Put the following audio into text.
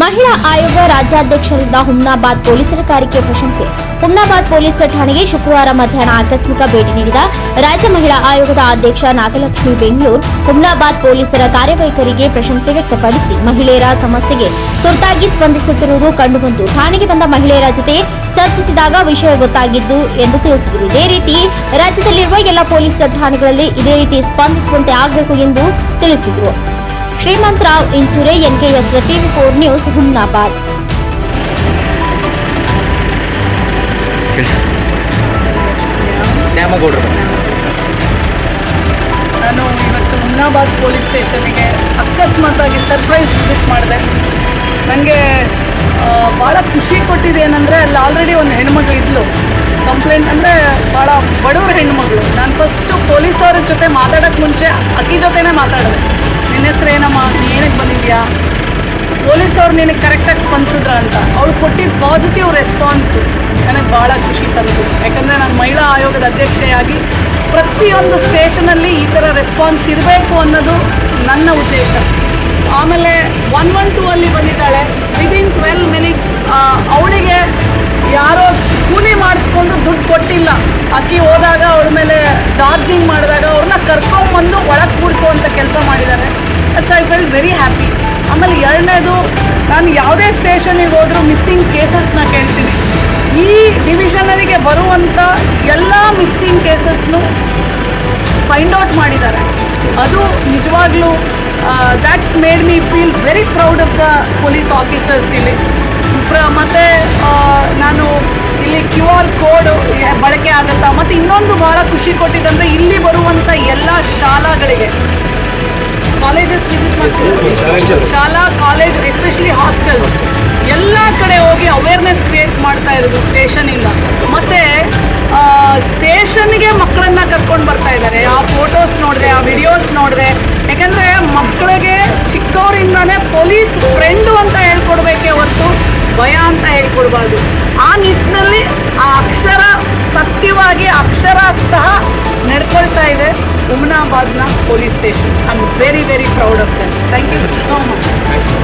ಮಹಿಳಾ ಆಯೋಗ ರಾಜ್ಯಾಧ್ಯಕ್ಷರಿಂದ ಹುಮ್ನಾಬಾದ್ ಪೊಲೀಸರ ಕಾರ್ಯಕ್ಕೆ ಪ್ರಶಂಸೆ. ಹುಮ್ನಾಬಾದ್ ಪೊಲೀಸ್ ಠಾಣೆಗೆ ಶುಕ್ರವಾರ ಮಧ್ಯಾಹ್ನ ಆಕಸ್ಮಿಕ ಭೇಟಿ ನೀಡಿದ ರಾಜ್ಯ ಮಹಿಳಾ ಆಯೋಗದ ಅಧ್ಯಕ್ಷ ನಾಗಲಕ್ಷ್ಮಿ ಬೆಂಗಳೂರು, ಹುಮ್ನಾಬಾದ್ ಪೊಲೀಸರ ಕಾರ್ಯವೈಖರಿಗೆ ಪ್ರಶಂಸೆ ವ್ಯಕ್ತಪಡಿಸಿ ಮಹಿಳೆಯರ ಸಮಸ್ಯೆಗೆ ತುರ್ತಾಗಿ ಸ್ಪಂದಿಸುತ್ತಿರುವುದು ಕಂಡುಬಂತು. ಠಾಣೆಗೆ ಬಂದ ಮಹಿಳೆಯರ ಜೊತೆ ಚರ್ಚಿಸಿದಾಗ ವಿಷಯ ಗೊತ್ತಾಗಿದ್ದು ಎಂದು ತಿಳಿಸಿದರು. ಇದೇ ರೀತಿ ರಾಜ್ಯದಲ್ಲಿರುವ ಎಲ್ಲ ಪೊಲೀಸ್ ಠಾಣೆಗಳಲ್ಲಿ ಇದೇ ರೀತಿ ಸ್ಪಂದಿಸುವಂತೆ ಆಗಬೇಕು ಎಂದು ತಿಳಿಸಿದರು. Shrimant Rao Inchure NKS TV four news Humnabad. ನಾನು ಇವತ್ತು ಹುಮ್ನಾಬಾದ್ ಪೊಲೀಸ್ ಸ್ಟೇಷನ್ಗೆ ಅಕಸ್ಮಾತಾಗಿ ಸರ್ಪ್ರೈಸ್ ವಿಸಿಟ್ ಮಾಡಿದೆ. ನನಗೆ ಭಾಳ ಖುಷಿ ಕೊಟ್ಟಿದೆ ಏನಂದರೆ ಅಲ್ಲಿ ಆಲ್ರೆಡಿ ಒಂದು ಹೆಣ್ಮಗಳು ಇದ್ಲು. ಕಂಪ್ಲೇಂಟ್ ಅಂದರೆ ಭಾಳ ಬಡವ್ರ ಹೆಣ್ಮಗಳು. ನಾನು ಫಸ್ಟು ಪೊಲೀಸವ್ರ ಜೊತೆ ಮಾತಾಡೋಕ್ಕೆ ಮುಂಚೆ ಅಕ್ಕಿ ಜೊತೆನೇ ಮಾತಾಡಿದೆ. ಹೆಸ್ರು ಏನಮ್ಮ ಏನಕ್ಕೆ ಬಂದಿದ್ಯಾ? ಪೊಲೀಸವ್ರು ನಿನಗೆ ಕರೆಕ್ಟಾಗಿ ಸ್ಪಂದಿಸಿದ್ರ ಅಂತ. ಅವಳು ಕೊಟ್ಟಿದ್ದ ಪಾಸಿಟಿವ್ ರೆಸ್ಪಾನ್ಸು ನನಗೆ ಭಾಳ ಖುಷಿ ತಂದು ಯಾಕಂದರೆ ನಾನು ಮಹಿಳಾ ಆಯೋಗದ ಅಧ್ಯಕ್ಷೆಯಾಗಿ ಪ್ರತಿಯೊಂದು ಸ್ಟೇಷನಲ್ಲಿ ಈ ಥರ ರೆಸ್ಪಾನ್ಸ್ ಇರಬೇಕು ಅನ್ನೋದು ನನ್ನ ಉದ್ದೇಶ. ಆಮೇಲೆ ಒನ್ ಒನ್ ಟೂ ಅಲ್ಲಿ ಬಂದಿದ್ದಾಳೆ. ವಿದಿನ್ ಟ್ವೆಲ್ ಮಿನಿಟ್ಸ್ ಅವಳಿಗೆ ಯಾರೋ ಕೂಲಿ ಮಾಡಿಸ್ಕೊಂಡು ದುಡ್ಡು ಕೊಟ್ಟಿಲ್ಲ. ಅಕ್ಕಿ ಹೋದಾಗ ಅವಳ ಮೇಲೆ ಡಾರ್ಜಿಂಗ್ ಮಾಡಿದಾಗ ಅವ್ರನ್ನ ಕರ್ಕೊಂಬಂದು ಒಳಗೆ ಕೂಡಿಸುವಂಥ ಕೆಲಸ ಮಾಡಿದ್ದಾರೆ that's I fell very happy ಆಮೇಲೆ ಎರಡನೇದು, ನಾನು ಯಾವುದೇ ಸ್ಟೇಷನಿಗೆ ಹೋದರೂ ಮಿಸ್ಸಿಂಗ್ ಕೇಸಸ್ನ ಕೇಳ್ತೀನಿ. ಈ ಡಿವಿಷನರಿಗೆ ಬರುವಂಥ ಎಲ್ಲ ಮಿಸ್ಸಿಂಗ್ ಕೇಸಸ್ನು ಫೈಂಡ್ ಔಟ್ ಮಾಡಿದ್ದಾರೆ. ಅದು ನಿಜವಾಗ್ಲೂ that made me feel very proud of the police officers ಇಲ್ಲಿ. ಪ್ರ, ಮತ್ತು ನಾನು ಇಲ್ಲಿ ಕ್ಯೂ ಆರ್ ಕೋಡ್ ಬಳಕೆ ಆಗುತ್ತಾ, ಮತ್ತು ಇನ್ನೊಂದು ಭಾಳ ಖುಷಿ ಕೊಟ್ಟಿದ್ದಂದರೆ ಇಲ್ಲಿ ಬರುವಂಥ ಎಲ್ಲ ಶಾಲಾಗಳಿಗೆ. ಶಾಲಾ ಕಾಲೇಜ್ ಎಸ್ಪೆಷಲಿ ಹಾಸ್ಟೆಲ್ಸ್ ಎಲ್ಲ ಕಡೆ ಹೋಗಿ ಅವೇರ್ನೆಸ್ ಕ್ರಿಯೇಟ್ ಮಾಡ್ತಾ ಇರೋದು ಸ್ಟೇಷನಿಂದ ಮತ್ತು ಸ್ಟೇಷನ್ಗೆ ಮಕ್ಕಳನ್ನ ಕರ್ಕೊಂಡು ಬರ್ತಾ ಇದ್ದಾರೆ. ಆ ಫೋಟೋಸ್ ನೋಡಿದೆ, ಆ ವಿಡಿಯೋಸ್ ನೋಡಿದೆ. ಯಾಕಂದರೆ ಮಕ್ಕಳಿಗೆ ಚಿಕ್ಕವರಿಂದನೇ ಪೊಲೀಸ್ ಫ್ರೆಂಡು ಅಂತ ಹೇಳ್ಕೊಡ್ಬೇಕೇ ಹೊರತು ಭಯ ಅಂತ ಹೇಳ್ಕೊಡ್ಬಾರ್ದು. ಆ ನಿಟ್ಟಿನಲ್ಲಿ ಆ ಅಕ್ಷರ ಸತ್ಯವಾಗಿ ಅಕ್ಷರ ಸಹ ನಡ್ಕೊಳ್ತಾ ಇದೆ. ಉಮ್ನಾಬಾದ್ನ police station I am very very proud of that thank you so much